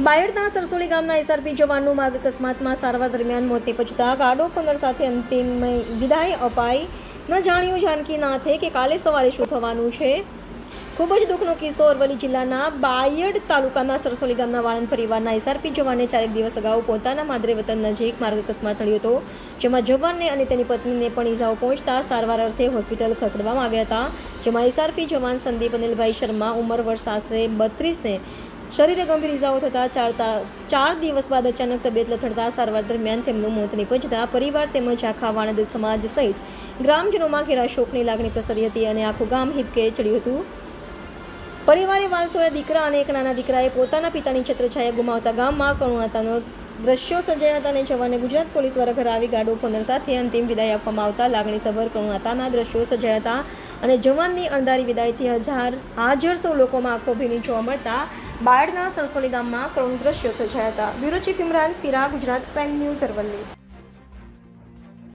બાયડના સરસોલી ગામના એસઆરપી જવાનનું માર્ગ અકસ્માતમાં સારવાર દરમિયાન મોત નિપજતા ગાડો પંદર સાથે અંતિમ વિદાય અપાઈ. ન જાણ્યું જાનકીનાથે કે કાલે સવારે શું થવાનું છે. ખૂબ જ દુઃખનો કિસ્સો અરવલ્લી જિલ્લાના બાયડ તાલુકાના સરસોલી ગામના વાળંદ પરિવારના એસઆરપી જવાને ચારેક દિવસ અગાઉ પોતાના માદરે વતન નજીક માર્ગ અકસ્માત નડ્યો હતો, જેમાં જવાનને અને તેની પત્નીને પણ ઇજાઓ પહોંચતા સારવાર અર્થે હોસ્પિટલ ખસેડવામાં આવ્યા હતા, જેમાં એસઆરપી જવાન સંદીપ અનિલભાઈ શર્મા, ઉંમર વર્ષ આશરે બત્રીસને શરીરે ગંભીર ઇજાઓ થતાં ચાલતા ચાર દિવસ બાદ અચાનક તબિયત લથડતા સારવાર દરમિયાન તેમનું મોત નિપજતા પરિવાર તેમજ આખા વાણંદ સમાજ સહિત ગ્રામજનોમાં ઘેરા શોકની લાગણી પ્રસરી હતી અને આખું ગામ હિપકે ચડ્યું હતું. પરિવારે વાલસોયા દીકરા અને એક નાના દીકરાએ પોતાના પિતાની છત્રછાયા ગુમાવતા ગામમાં કરુણાતાનો દ્રશ્યો સર્જાયા હતા અને જવાને ગુજરાત પોલીસ દ્વારા ઘરે આવી ગાડો ફોનર સાથે અંતિમ વિદાય આપવામાં આવતા લાગણીસભર કરુણાતાના દ્રશ્યો સર્જાયા હતા અને જવાનની અણધારી વિદાયથી હજાર હાજરસો લોકોમાં આંખો ભીની જોવા મળતા બાયડના સરસોલી ગામમાં કરુણ દ્રશ્યો સર્જાયા હતા. Bureau chief Imran, Pira, Gujarat prime news Aravalli.